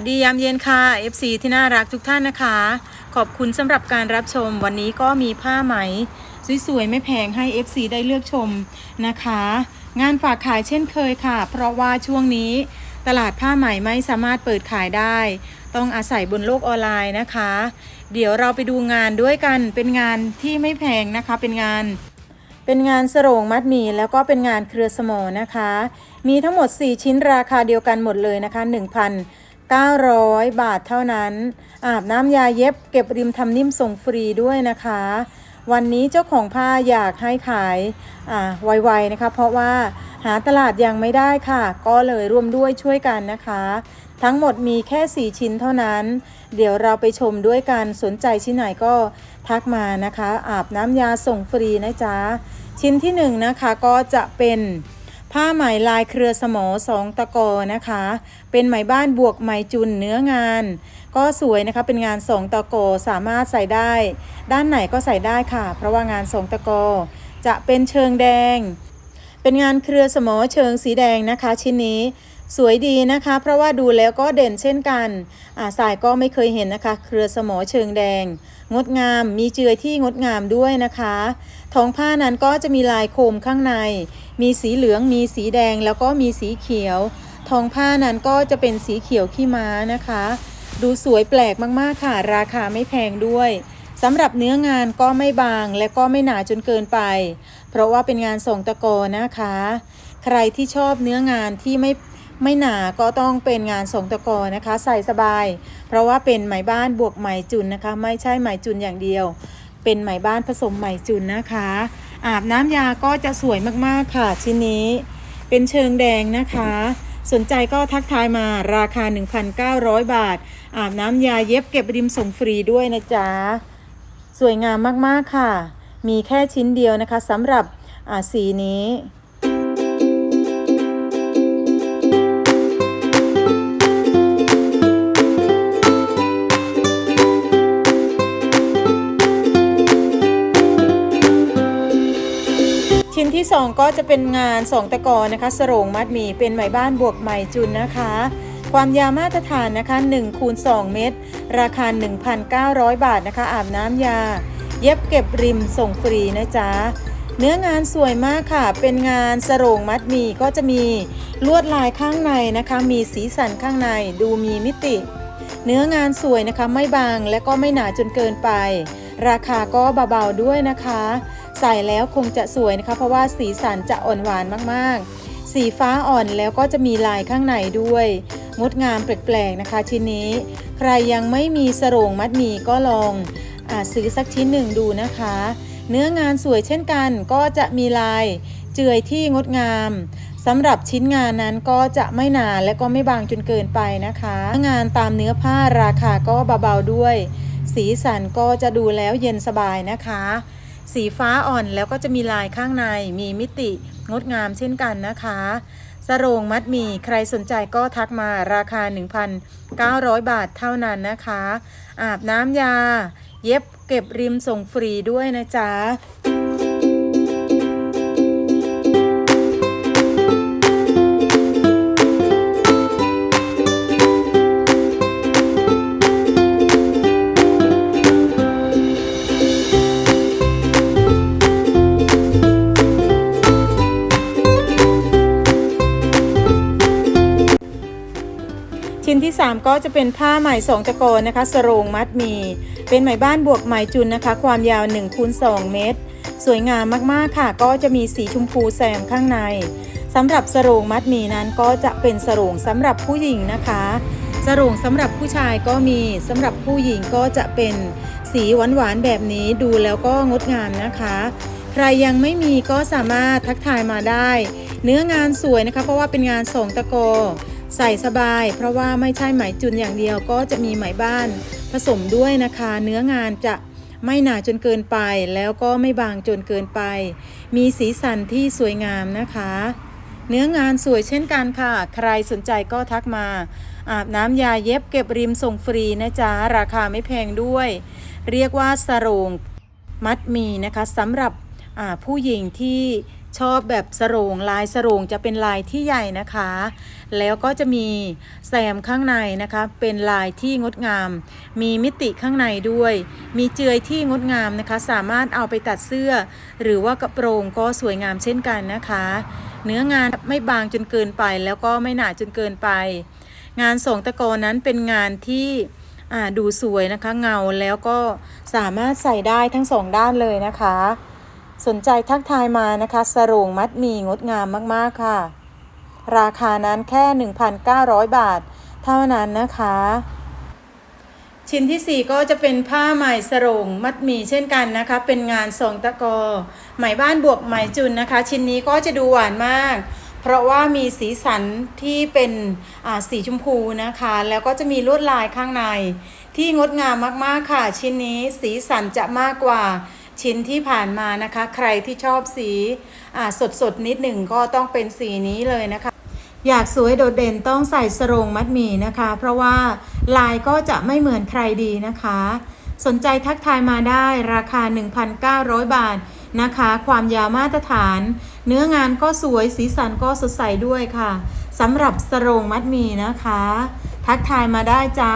วัสดียามเย็นค่ะ FC ที่น่ารักทุกท่านนะคะ ขอบคุณสำหรับการรับชม วันนี้ก็มีผ้าไหม สวยๆ ไม่แพงให้ FC ได้เลือกชมนะคะ งานฝากขายเช่นเคยค่ะ เพราะว่าช่วงนี้ตลาดผ้าไหมไม่สามารถเปิดขายได้ ต้องอาศัยบนโลกออนไลน์นะคะ เดี๋ยวเราไปดูงานด้วยกันเป็นงานที่ไม่แพงนะคะเป็นงานเป็นงานสโรงมัดหมี่แล้วก็เป็นงานเครือสมอนะคะ มีทั้งหมด 4 ชิ้นราคาเดียวกันหมดเลยนะคะ 900 บาทเท่านั้น อาบน้ำยาเย็บเก็บริมทำนิ่มส่งฟรีด้วยนะคะ วันนี้เจ้าของผ้าอยากให้ขายอ่าไวๆนะคะ เพราะว่าหาตลาดยังไม่ได้ค่ะ ก็เลยร่วมด้วยช่วยกันนะคะ ทั้งหมดมีแค่ 4 ชิ้นเท่านั้น เดี๋ยวเราไปชมด้วยกันสนใจชิ้นไหนก็ทักมานะคะ อาบน้ำยาส่งฟรีนะจ๊ะ ชิ้นที่1นงนะคะก็จะเป็น ผ้าไหมลายเครือสมอสองตะกอนะคะ เป็นไหมบ้านบวกไหมจุนเนื้องาน ก็สวยนะคะเป็นงานสองตะกอสามารถใส่ได้ ด้านไหนก็ใส่ได้ค่ะ เพราะว่างานสองตะกอจะเป็นเชิงแดง เป็นงานเครือสมอเชิงสีแดงนะคะ ชิ้นนี้ สวยดีนะคะ เพราะว่าดูแล้วก็เด่นเช่นกันอาสายก็ไม่เคยเห็นนะคะ เครือสมอเชิงแดง งดงามมีเจือที่งดงามด้วยนะคะท้องผ้านั้นก็จะมีลายโคมข้างใน มีสีเหลืองมีสีแดงแล้วก็มีสีเขียวท้องผ้านั้นก็จะเป็นสีเขียวขี้ม้านะคะ ดูสวยแปลกมากๆค่ะ ราคาไม่แพงด้วยสำหรับเนื้องานก็ไม่บางและก็ไม่หนาจนเกินไป เพราะว่าเป็นงานส่งตะกอนะคะ ใครที่ชอบเนื้องานที่ไม่ ไม่หนาก็ต้องเป็นงานสงตะกอนะคะ ใส่สบาย เพราะว่าเป็นไหมบ้านบวกไหมจุนนะคะ ไม่ใช่ไหมจุนอย่างเดียว เป็นไหมบ้านผสมไหมจุนนะคะ อาบน้ำยาก็จะสวยมากๆค่ะ ชิ้นนี้ เป็นเชิงแดงนะคะ สนใจก็ทักทายมาราคา 1,900 บาท อาบน้ำยาเย็บเก็บริมส่งฟรีด้วยนะจ๊ะสวยงามมากๆค่ะ มีแค่ชิ้นเดียวนะคะสำหรับอ่าสีนี้ ที่ 2 ก็จะเป็นงาน 2 ตะกอนะคะสโรงมัดหมี่เป็นไหมบ้านบวกไหมจุนนะคะ ความยาวมาตรฐานนะคะ1คูณ2เมตร ราคา 1,900 บาทนะคะ อาบน้ำยา เย็บเก็บริมส่งฟรีนะจ๊ะเนื้องานสวยมากค่ะ เป็นงานสโรงมัดหมี่ก็จะมีลวดลายข้างในนะคะ มีสีสันข้างในดูมีมิติ เนื้องานสวยนะคะไม่บางและก็ไม่หนาจนเกินไป ราคาก็เบาๆด้วยนะคะ ใส่แล้วคงจะสวยนะคะ เพราะว่าสีสันจะอ่อนหวานมากๆ สีฟ้าอ่อนแล้วก็จะมีลายข้างในด้วย งดงามแปลกๆนะคะ ชิ้นนี้ ใครยังไม่มีสรงมัดหมี่ก็ลองอาซื้อสักชิ้นหนึ่งดูนะคะ เนื้องานสวยเช่นกันก็จะมีลายเจือยที่งดงามสำหรับชิ้นงานนั้นก็จะไม่หนาและก็ไม่บางจนเกินไปนะคะ งานตามเนื้อผ้าราคาก็เบาๆด้วย สีสันก็จะดูแล้วเย็นสบายนะคะ สีฟ้าอ่อนแล้วก็จะมีลายข้างในมีมิติงดงามเช่นกันนะคะสโรงมัดมีใครสนใจก็ทักมาราคา 1,900 บาทเท่านั้นนะคะ อาบน้ำยา เย็บเก็บริมส่งฟรีด้วยนะจ๊ะ ที่ 3 ก็จะเป็นผ้าไหมสองตะกอนนะคะสโรงมัดมี เป็นไหมบ้านบวกไหมจุนนะคะ ความยาว1คูณ2เมตร สวยงามมากๆค่ะ ก็จะมีสีชมพูแซมข้างในสำหรับสโรงมัดมีนั้นก็จะเป็นสโรงสำหรับผู้หญิงนะคะสโรงสำหรับผู้ชายก็มีสำหรับผู้หญิงก็จะเป็นสีหวานๆแบบนี้ดูแล้วก็งดงามนะคะ ใครยังไม่มีก็สามารถทักทายมาได้ เนื้องานสวยนะคะ เพราะว่าเป็นงานสองตะโก ใส่สบาย เพราะว่าไม่ใช่ไหมจุนอย่างเดียวก็จะมีไหมบ้านผสมด้วยนะคะ เนื้องานจะไม่หนาจนเกินไป แล้วก็ไม่บางจนเกินไป มีสีสันที่สวยงามนะคะ เนื้องานสวยเช่นกันค่ะ ใครสนใจก็ทักมา อาบน้ำยาเย็บเก็บริมส่งฟรีนะจ๊ะ ราคาไม่แพงด้วย เรียกว่าสรงมัดมีนะคะสำหรับผู้หญิงที่ ชอบแบบสโรงลายสโรงจะเป็นลายที่ใหญ่นะคะ แล้วก็จะมีแซมข้างในนะคะ เป็นลายที่งดงาม มีมิติข้างในด้วย มีเจือยที่งดงามนะคะ สามารถเอาไปตัดเสื้อ หรือว่ากระโปรงก็สวยงามเช่นกันนะคะ เนื้องานไม่บางจนเกินไป แล้วก็ไม่หนาจนเกินไป งานสองตะกอนั้นเป็นงานที่ดูสวยนะคะเงาแล้วก็สามารถใส่ได้ทั้งสองด้านเลยนะคะ สนใจทักทายมานะคะสรงมัดหมีงดงามมากๆค่ะ ราคานั้นแค่ 1,900 บาท เท่านั้นนะคะ ชิ้นที่ 4 ก็จะเป็นผ้าไหมสรงมัดหมี่เช่นกันนะคะ เป็นงานสองตะกอไหมบ้านบวกไหมจุนนะคะ ชิ้นนี้ก็จะดูหวานมากเพราะว่ามีสีสันที่เป็นอ่าสีชมพูนะคะ แล้วก็จะมีลวดลายข้างใน ที่งดงามมากๆค่ะ ชิ้นนี้สีสันจะมากกว่า ชิ้นที่ผ่านมานะคะ ใครที่ชอบสีอ่าสดนิดหนึ่งก็ต้องเป็นสีนี้เลยนะคะ อยากสวยโดดเด่นต้องใส่สรงมัดหมี่นะคะ เพราะว่าลายก็จะไม่เหมือนใครดีนะคะ สนใจทักทายมาได้ราคา 1,900 บาทนะคะ ความยาวมาตรฐาน เนื้องานก็สวยสีสันก็สดใสด้วยค่ะสำหรับสรงมัดหมี่นะคะ ทักทายมาได้จ้า